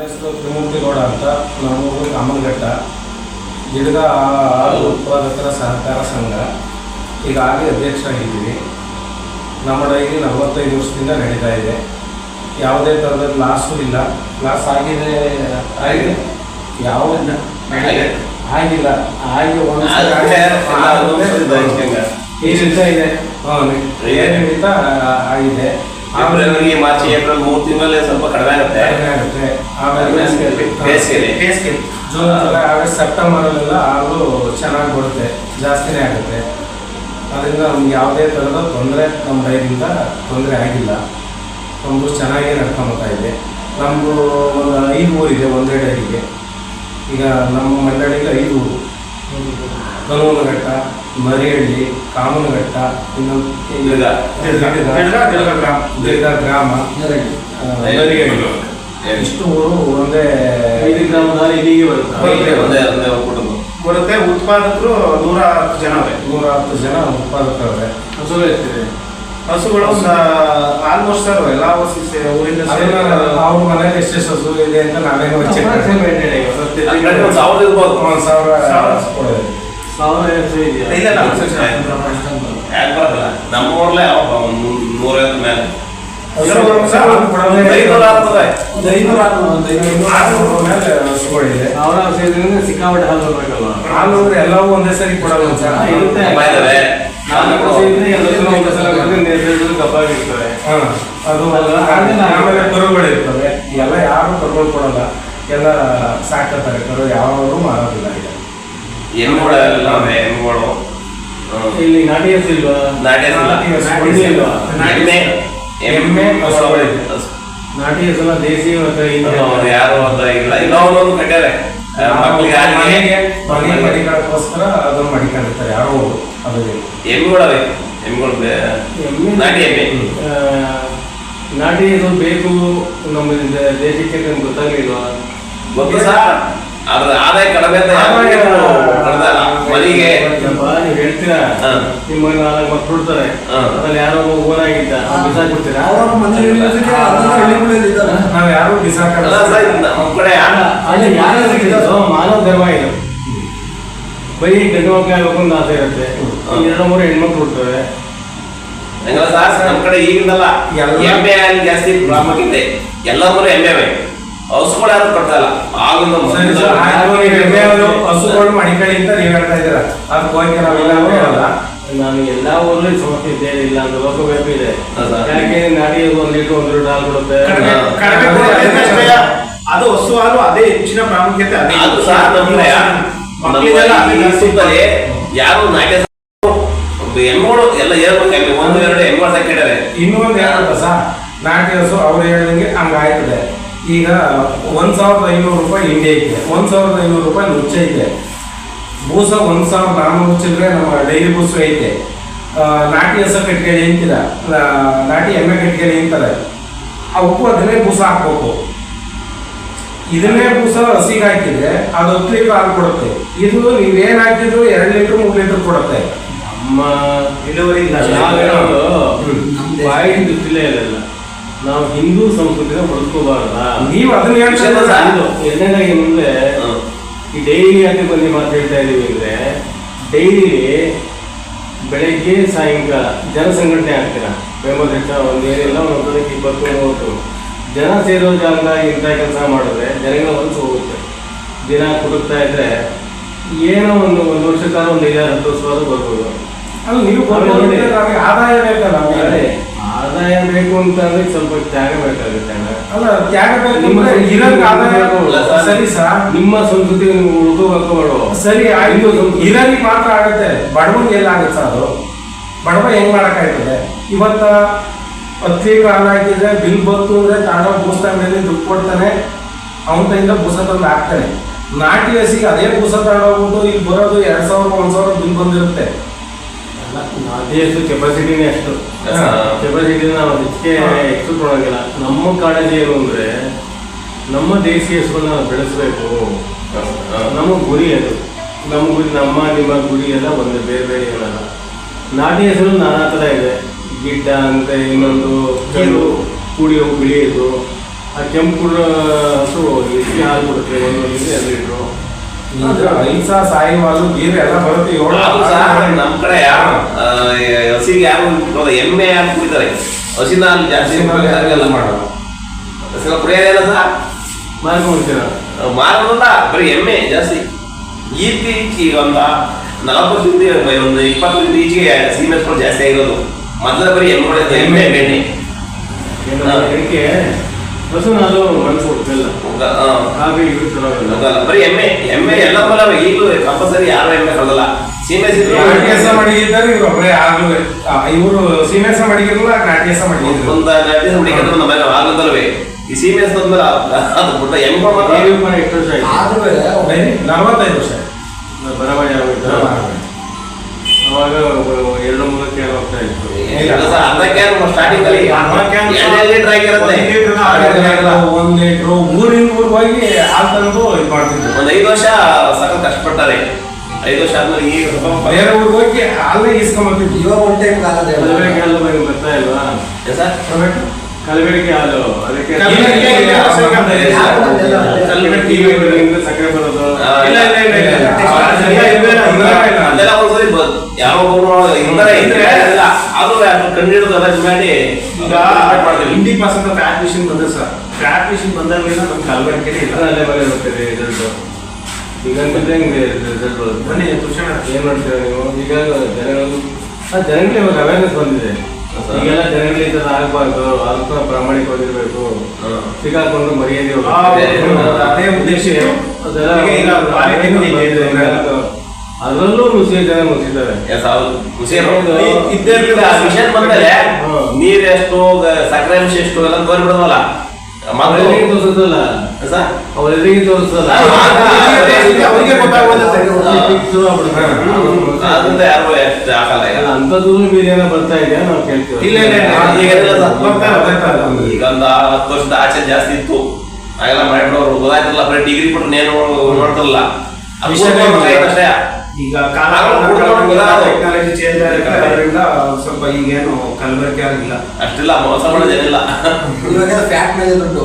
ಹೆಸರು ತ್ರಿಮೂರ್ತಿ ಗೌಡ ಅಂತ ನಮ್ಮೂರು ಕಾಮನಘಟ್ಟ ಗಿಡದ ಹಾಲು ಉತ್ಪಾದಕರ ಸಹಕಾರ ಸಂಘ ಈಗಾಗಲೇ ಅಧ್ಯಕ್ಷರಾಗಿದ್ದೀವಿ ನಮ್ಮ ಡೈರಿ ನಲವತ್ತೈದು ವರ್ಷದಿಂದ ನಡೀತಾ ಇದೆ. ಯಾವುದೇ ಥರದ ಲಾಸು ಇಲ್ಲ. ಲಾಸ್ ಆಗಿದೆ ಆಗಿದೆ. ಯಾವ ಆಗಿಲ್ಲ. ಆಗಿ ಒಂದು. ಈ ರೀತಿ ಇದೆ. ಹ್ಞೂ ಏನು ನಿಮಿತ್ತ ಆಗಿದೆ. ಫೆಬ್ರವರಿ ಮಾರ್ಚ್ ಏಪ್ರಿಲ್ ಮೂರು ತಿಂಗಳಲ್ಲಿ ಸ್ವಲ್ಪ ಕಡಿಮೆ ಆಗುತ್ತೆ. ಆಗುತ್ತೆ. ಆಮೇಲೆ ಬೇಸಿಗೆಯಲ್ಲಿ ಜೂನ್ ಜುಲೈ ಆಗಸ್ಟ್ ಸೆಪ್ಟೆಂಬರಲ್ಲೆಲ್ಲ ಹಾಲು ಚೆನ್ನಾಗಿ ಬರುತ್ತೆ. ಜಾಸ್ತಿನೇ ಆಗುತ್ತೆ. ಅದರಿಂದ ನಮ್ಗೆ ಯಾವುದೇ ಥರದ ತೊಂದರೆ ನಮ್ಮ ಡೈರಿಂದ ತೊಂದರೆ ಆಗಿಲ್ಲ. ನಮ್ಮದು ಚೆನ್ನಾಗೇ ನಡ್ಕೊಂಬತ್ತಾ ಇದೆ. ನಮ್ಮದು ಒಂದು ಐದು ಊರಿದೆ ಒಂದೇ ಡೈರಿಗೆ ಈಗ ನಮ್ಮ ಮಂಡಳಿಗೆ ಐದು ಊರು. ಕನೂನಘಟ್ಟ ಮರಿಹಳ್ಳಿ ಕಾಮನಘಟ್ಟ ಇನ್ನೊಂದು ಗ್ರಾಮ. ಮರಿಹಳ್ಳಿ. ಇಷ್ಟು ಊರು ಒಂದೇ ಐದು ಗ್ರಾಮದಲ್ಲಿ ಇಲ್ಲಿಗೆ ಬರುತ್ತೆ. ಒಂದೇ ಒಂದೇ ಒಂದೇ ಕುಟುಂಬ ಬರುತ್ತೆ ಉತ್ಪಾದಕರು ನೂರ ಹತ್ತು ಜನ ನೂರ ಹತ್ತು ಜನ ಉತ್ಪಾದಕರವ್ರೆ ಹಸುಗಳು ಎಷ್ಟಿದೆ ಹಸುಗಳು ಒಂದು ಆಲ್ಮೋಸ್ಟ್ ಸರ್ ಎಲ್ಲ ಹಸು ಊರಿಂದ ಅವ್ರ ಮನೇಲಿ ಎಷ್ಟೆಷ್ಟು ಹಸು ಇದೆ ಅಂತ ನಾವೇನು ಸಾವಿರ ಇರ್ಬೋದು. ಒಂದು ಸಾವಿರ ಇಲ್ಲ, ಇಲ್ಲ. ಯಾಕೆ ಬರಲ್ಲ? ನಮ್ಮ ಊರ್ಲೆ ಯಾವ ಒಂದು ನೂರೈವತ್ತು ಮೇಲೆ. ಸಿಕ್ಕಾಪಟ್ಟೆ ಹಾಲು ಎಲ್ಲವೂ ಒಂದೇ ಸರಿ ಕೊಡಲ್ಲ ಕಪ್ಪಾಗಿರ್ತವೆ ಹಾ, ಅದು ಆಮೇಲೆ ಕರುಗಳು ಇರ್ತವೆ. ಎಲ್ಲ ಯಾರು ಕರುಗಳು ಕೊಡಲ್ಲ. ಎಲ್ಲ ಸಾಕತ್ತಾರೆ. ಕರು ಯಾರು ಮಾಡೋದಿಲ್ಲ ಈಗ. ಎಮ್ಮೆಗಳೆಲ್ಲ ಎಮ್ಮೆಗಳು. ಇಲ್ಲಿ ನಾಟಿ ಹಸು ಇಲ್ವಾ ನಾಟಿ ಹಸು ಇಲ್ವಾ? ಎಮ್ಮೆ. ಎಮ್ಮೆ. ನಾಟಿ ಹಸುನ ದೇಸಿ ಯಾರು ಅಂತ ಇಲ್ಲ. ಇಲ್ಲ ಒಂದೊಂದು ಕಟ್ಟಾರೆ. ಮನೆಗೆ ಮನೆ ಮಡಿಕೊಳ್ಳೋಕ್ಕೋಸ್ಕರ ಅದನ್ನ ಮಡಿಕೊಂಡಿರ್ತಾರೆ ಯಾರೋ ಅದಕ್ಕೆ ಎಮ್ಮೆಗಳವೆ ಎಮ್ಮೆಗಳು ಎಮ್ಮೆ ನಾಟಿ ಎಮ್ಮೆ. ನಾಟಿ ಹಸು ಬೇಕು ನಮ್ಮ ದೇಶಕ್ಕೆ ಗೊತ್ತಾಗ್ಲಿಲ್ವಾ? ಗೊತ್ತು ಸಹ ಅದ್ರ ಆದಾಯ ಕಡಿಮೆ ಅಂತ ಯಾರು ಆದಾಯ ಕಡ್ದಲ್ಲ. ಮನೆಗೆ ನೀವ್ ಹೇಳ್ತೀರಾ? ಹಾ. ನಿಮ್ಮ ನಾಲ್ಕು ಮಕ್ಳು ಬಿಡ್ತಾರೆ ಹಾ. ಅದ್ರಲ್ಲಿ ಯಾರೋ ಒಬ್ಬ ಓನಾಗಿದ್ದ ಬಿಸಾಕ್ಬಿಡ್ತೀರಾ ನಾವ್ ಯಾರು ಬಿಸಾಕಲ್ಲ ನಮ್ಮ ಕಡೆ ಅಲ್ಲ, ಅಲ್ಲಿ ಯಾರು ಸಿಕ್ಕಿದ್ದು ಮಾನವ ಧರ್ಮ ಇದು. ಬರೀ ಗಂಡು ಮಕ್ಕಳು ಆಗ್ಬೇಕು ಅಂತ ಆಸೆ ಇರುತ್ತೆ. ಎರಡು ಮೂರು ಹೆಣ್ಮಕ್ಳು ಬಿಡ್ತವೆ ಹಂಗಲ್ಲ ಸರ್ ನಮ್ಮ ಕಡೆ ಈಗಿಂದಲ್ಲ. ಎಲ್ಲ- ಎಮ್ಮೆ ಜಾಸ್ತಿ ಪ್ರಾಮುಖ್ಯತೆ. ಎಲ್ಲರೂ ಎಮ್ಮೆ ಹಸುಗಳು ಯಾರು ಕೊಡ್ತಾ ಇಲ್ಲ. ಆಗಿಂದ ಹಸುಗಳು ಮಡಿಕಳಿ ಅಂತ ನೀವ್ ಹೇಳ್ತಾ ಇದ್ದೀರಾ? ಆ ಹೋಗಿ ನಾವೆಲ್ಲ ಹೇಳಲ್ಲ. ನಾನು ಎಲ್ಲಾ ಊರಲ್ಲೂ ಸಮಸ್ಯೆ ಇಲ್ಲ ಅಂತ ಲೋಕವ್ಯಾಪಿ ಇದೆ? ಯಾಕೆ ನಾಟಿ ಒಂದ್ ಲೀಟರ್ ಒಂದ್ ಲೀಟರ್ ಹಾಲು ಕೊಡುತ್ತೆ. ಅದು ಹಸು ಹಾಲು ಅದೇ ಹೆಚ್ಚಿನ ಪ್ರಾಮುಖ್ಯತೆ ಅದೇ ಅದು ಸಹ ನಮ್ಮ ಕಡೆ ಮಕ್ಕಳಿಗೆಲ್ಲ ಅದೇ ಯಾರು ನಾಟ್ಯ ಎಮ್ಮೆಗಳು ಎಲ್ಲ ಹೇಳ್ಬೇಕು ಒಂದು ಎರಡು ಎಮ್ಮೆಗಳು ಸಾಕಿದ್ದಾರೆ ಇನ್ನೊಂದು ಏನಂತ ಸಹ ನಾಟಿ ಹಸು ಅವ್ರು ಹೇಳಿದಂಗೆ ಹಂಗಾಯ್ತದೆ. ಈಗ ಒಂದ್ ಸಾವಿರದ ಐನೂರು ರೂಪಾಯಿ ಇಂಡಿಯಾ ಇದೆ. ಒಂದು ಸಾವಿರದ ಐನೂರು ರೂಪಾಯಿ ನುಚ್ಚ ಇದೆ. ಬೂಸ ಒಂದು ಸಾವಿರದ ನಾನ್ನೂರು ಚಿಲ್ಲರೆ ನಮ್ಮ ಡೈಲಿ ಬೂಸು ಐತೆ. ನಾಟಿ ಹಸು ಇಟ್ಕೇಳಿ ಅಂತಿಲ್ಲ ನಾಟಿ ಎಮ್ಮೆ ಅಂತಾರೆ. ಆ ಉಪ್ಪು ಅದನ್ನೇ ಬೂಸ ಹಾಕ್ಬೇಕು. ಇದನ್ನೇ ಬೂಸ ಹಸಿಗೆ ಹಾಕಿದ್ರೆ ಅದು ಹತ್ತು ಲೀಟರ್ ಹಾಲು ಕೊಡುತ್ತೆ. ಇದು ನೀವೇನ್ ಹಾಕಿದ್ರು ಎರಡು ಲೀಟರ್ ಮೂರು ಲೀಟರ್ ಕೊಡುತ್ತೆ. ನಮ್ಮ ಇಳುವರಿ ಇಲ್ಲ ನಾವು ಗೊತ್ತಿಲ್ಲ ನಮ್ ನಾವು ಹಿಂದೂ ಸಂಸ್ಕೃತಿನ ಬಳಸ್ಕೋಬಾರ್ದ? ನೀವು ಅದನ್ನ ಎರಡನೇದಾಗಿ ಮುಂದೆ ಈ ಡೈಲಿ ಅಂತ ಬಂದು ಮಾತು ಹೇಳ್ತಾ ಇದೀವಿ ಅಂದ್ರೆ ಡೈಲಿ ಬೆಳಗ್ಗೆ ಸಾಯಂಕಾಲ ಜನಸಂಘಟನೆ ಆಗ್ತೀರಾ? ಬೆಂಬಲ ಒಂದು ಏನಿಲ್ಲ ಒಂದೊಂದಕ್ಕೆ ಇಪ್ಪತ್ತು ಮೂವತ್ತು. ಜನ ಸೇರೋ ಜಾಗ ಇಂಥ ಕೆಲಸ ಮಾಡಿದ್ರೆ ಜನಗಳ ಮನಸ್ಸು ಹೋಗುತ್ತೆ. ದಿನ ಕೊಡುತ್ತಾ ಇದ್ರೆ ಏನೋ ಒಂದು ಒಂದು ವರ್ಷ ಕಾಲ ಒಂದು ಐದಾರು ಹತ್ತು ವರ್ಷ ಬರ್ಬೋದು. ಅಲ್ಲ ನೀವು ಆದಾಯ ಬೇಕಲ್ಲ ಅದೇ. ಆದಾಯ ಬೇಕು ಅಂತ ಅಂದ್ರೆ ಸ್ವಲ್ಪ ತ್ಯಾಗ ಬೇಕಾಗುತ್ತೆ ಅಣ್ಣ. ಅಲ್ಲ ತ್ಯಾಗ ನಿಮ್ಮ ಅಂದ್ರೆ ಆದಾಯ ಸರಿ. ಸರ್ ನಿಮ್ಮ ಸಂಸ್ಕೃತಿ ನೀವು ಉಳ್ಕೋಬೇಕು ಬೇಡವೋ? ಸರಿ ಆಯ್ತು. ಇರಲಿ ಮಾತ್ರ ಆಗುತ್ತೆ. ಬಡವನಿಗೆ ಎಲ್ಲ ಆಗುತ್ತೆ ಸರ್ ಅದು. ಬಡವ ಹೆಂಗ್ ಮಾಡಕ್ಕಾಯ್ತದೆ ಇವತ್ತ ಹತ್ತಿ ಕಾಲ ಹಾಕಿದ್ರೆ ಬಿಲ್ ಬಂತು ಅಂದ್ರೆ ತಾಣ ಬೂಸ್ತ ಮೇಲೆ ದುಡ್ಡು ಕೊಡ್ತಾನೆ ಅವನ ಕೈಯಿಂದ ಬೂಸ ತಂದು ಹಾಕ್ತಾನೆ. ನಾಟಿ ಹಸಿಗೆ ಅದೇ ಬೂಸ ತಗೊಂಡೋಗ್ಬಿಟ್ಟು ಇಲ್ಲಿ ಬರೋದು ಎರಡ್ ಸಾವಿರ ಒಂದ್ ಸಾವಿರ ಬಿಲ್ ಬಂದಿರುತ್ತೆ. ದೇಶದ ಕೆಪಾಸಿಟಿನೇ ಅಷ್ಟು. ಕೆಪಾಸಿಟಿನ ಕೆಪಾಸಿಟಿ ನಾವು ಹೆಚ್ಚಿಗೆ ಹೆಚ್ಚು ಕೊಡೋಂಗಿಲ್ಲ ನಮ್ಮ ಕಾಳಜಿ ಏನು ಅಂದ್ರೆ ನಮ್ಮ ದೇಶೀಯ ಹಸುಗಳನ್ನ ಬೆಳೆಸಬೇಕು. ನಮ್ಮ ಗುರಿ ಅದು. ನಮ್ಮ ಗುರಿ ನಮ್ಮ ನಿಮ್ಮ ಗುರಿ ಎಲ್ಲ ಒಂದು ಬೇರೆ ಬೇರೆ ಏನಲ್ಲ. ನಾಟಿ ಹೆಸರು ನಾನಾ ಥರ ಇದೆ. ಗಿಡ್ಡ ಅಂತ ಇನ್ನೊಂದು ಕೆಲವು ಕುಡಿಯೋ ಬಿಳಿಯೋದು ಆ ಕೆಂಪು ಹಸು ಹಾಲು ಕೊಡುತ್ತೆ ಒಂದು ಲೀಟ್ರ್ ಐದು ಸಾಯಿವಾಲು ಗೀರು ಎಲ್ಲ ಬರುತ್ತೆ ನಮ್ ಕಡೆ ಯಾರು ಹಸಿಗೆ ಯಾರು ಎಮ್ಮೆ ಯಾರು ಕುಡಿತಾರೆ? ಹಸಿನ ಹಾಲು ಜಾಸ್ತಿ ಎಲ್ಲ ಮಾಡೋದು. ಹಸಿನ ಮಾರೋದಲ್ಲ ಬರೀ ಎಮ್ಮೆ ಜಾಸ್ತಿ. ಈ ಒಂದು ನಲವತ್ತು ವರ್ಷದಿಂದ ಒಂದು ಇಪ್ಪತ್ತು ವರ್ಷದ ಈಚೆಗೆ ಸೀಮೆಸ್ಗಳು ಜಾಸ್ತಿ ಆಗಿರೋದು. ಮೊದಲ ಬರೀ ಎಮ್ಮೆ ಎಮ್ಮೆ ಬೆಣ್ಣೆ ಅದಕ್ಕೆ ಹಸು ಹಾಲು ಮನಸ್ಸು ಕಾಫಿ ಇದು ಉಗ್ಗಲ್ಲ. ಬರೀ ಎಮ್ಮೆ ಎಮ್ಮೆ ಎಲ್ಲ ಬಲ ಈಗಲೂ ಕಂಪಲ್ಸರಿ ಯಾರು ಎಮ್ಮೆ ಕಳ್ದಲ್ಲ ಸೀಮೆ ನಾಟಿ ಕೆಲಸ ಮಾಡಿದ್ದಾರೆ ಇವ್ರು ಒಬ್ಬರೇ ಆಗ್ಲೂ ಇವರು ಸೀಮೆಸ ಮಡಿಗಿರಲ್ಲ ನಾಟಿ ಕೆಲಸ ಮಾಡಿದ್ರು ಒಂದು ಹುಡುಕಿದ್ರು ನಮ್ಮ ಆಗ್ಲದಲ್ವೇ ಈ ಸೀಮೆ ತಂದ್ಮೇಲೆ ಅದು ಬಿಟ್ಟ ಎಮ್ಮೆ ಎಷ್ಟು ವರ್ಷ ಆಯ್ತು? ಆದ್ರೂ ನಲವತ್ತೈದು ವರ್ಷ ಬರವಣಿಗೆ ಆಗೋಯ್ತು. ಅವಾಗ ಒಂದ್ ಲೀಟ್ರು ಊರಿಂದ ಊರಿಗೆ ಹೋಗಿ ಹಾಲು ತಂದು ಇದು ಮಾಡ್ತಿದ್ರು ಒಂದ್ ಐದು ವರ್ಷ ಸಖತ್ ಕಷ್ಟಪಡ್ತಾರೆ ಐದು ವರ್ಷ ಆದ್ಮೇಲೆ ಈ ಸ್ವಲ್ಪ ಬೇರೆ ಊರಿಗೆ ಹೋಗಿ ಹಾಲೇ ಇಸ್ಕೊಂಬರ್ತಿದ್ರು ಇವಾಗ ಒಂದ್ ಟೈಮ್ ಕಲಬೆರಕೆ ಹಾಲು ಬಂದು ಬರ್ತಾ ಇಲ್ವಾ ಸರ್? ಕಲಬೆರಕೆ ಹಾಲು ಅದಕ್ಕೆ ಕಲಬೆರಕೆ ಸಕ್ಕರೆ ಬರೋದು ಇಲ್ಲ, ಇಲ್ಲ, ಇಲ್ಲ, ಅದೆಲ್ಲ ಇದ್ರೆ ಅದು ಕಂಡು ಹಿಡಿದು ಮಾಡಿ ಈಗ ಮಾಡ್ತೀವಿ ಇಂಡಿ percent fat machine sir fat machine ಬಂದಾಗಲಿಂದ ನಮ್ಮ ಕಲಬೆರಕೆ ಇಲ್ಲ ಅಲ್ಲೇ ಮನೆ ಹೋಗ್ತದೆ ರಿಸಲ್ಟ್ ಈಗ ಅಂತಿದ್ರೆ ಹಿಂಗೆ ರಿಸಲ್ಟ್ ಬರುತ್ತೆ ಬನ್ನಿ ತುಷಾರ ಏನ್ ಮಾಡ್ತೀರಾ ನೀವು ಈಗ ಜನಗಳು ಆ ಜನಗಳಿಗೆ ಇವಾಗ ಅವೇರ್ನೆಸ್ ಬಂದಿದೆ ಈಗೆಲ್ಲ ಜನಗಳಿಗೆ ಈ ಥರ ಆಗಬಾರ್ದು ಅದಕ್ಕೂ ಪ್ರಾಮಾಣಿಕವಾಗಿರ್ಬೇಕು ಸಿಗಾಕೊಂಡು ಮರ್ಯಾದೆ ಅದೇ ಉದ್ದೇಶ ಅದೆಲ್ಲ ಈಗ ಅದರಲ್ಲೂ ನುಸಿಯ ಜನ ನುಸಿದ್ದಾರೆ ಎಸ್ ಹೌದು. ಇದ್ದೇ ಇರ್ತದೆ ಆ ಮಿಷನ್ ಬಂದ್ಮೇಲೆ. ನೀರ್ ಎಷ್ಟು ಸಕ್ಕರೆ ಅಂಶ ಎಷ್ಟು ಎಲ್ಲ ತೋರಿಬಿಡೋದಲ್ಲ. ಮಗಳಿಗೆ ತೋರಿಸೋದಲ್ಲ. ಸರ್. ಅವ್ರ ಎದುರಿಗೆ ತೋರಿಸೋದಲ್ಲ ಅವ್ರಿಗೆ. ಅದರಿಂದ ಯಾರು ಎಷ್ಟು ಹಾಕಲ್ಲ ಈಗ. ಅಂಥದ್ದು ಬರ್ತಾ ಇದೆಯಾ ನಾವು ಕೇಳ್ತೀವಿ. ಇಲ್ಲ, ಇಲ್ಲ. ಈಗ. ಈಗ ಒಂದು ಹತ್ತು ವರ್ಷದ ಆಚೆ ಜಾಸ್ತಿ ಇತ್ತು. ಆಗಲ್ಲ ಮಾಡಿರೋರು ಗೊತ್ತಾಯ್ತಲ್ಲ ಬರೀ ಡಿಗ್ರಿ ಕೊಟ್ಟು ನೇನು ನೋಡ್ತಾರಲ್ಲ ಅಭಿಷೇಕ ಅಷ್ಟೇ ಈಗ ಕಾಲ ಟೆಕ್ನಾಲಜಿ ಚೇಂಜ್ ಅದರಿಂದ ಸ್ವಲ್ಪ ಈಗೇನು ಕಲಬೆರಕೆ ಆಗಿಲ್ಲ. ಅಷ್ಟಿಲ್ಲ ಮೋಸ ಮಾಡೋದೇನಿಲ್ಲ. ಇವಾಗ ಫ್ಯಾಟ್ ಮೇಲೆ ದುಡ್ಡು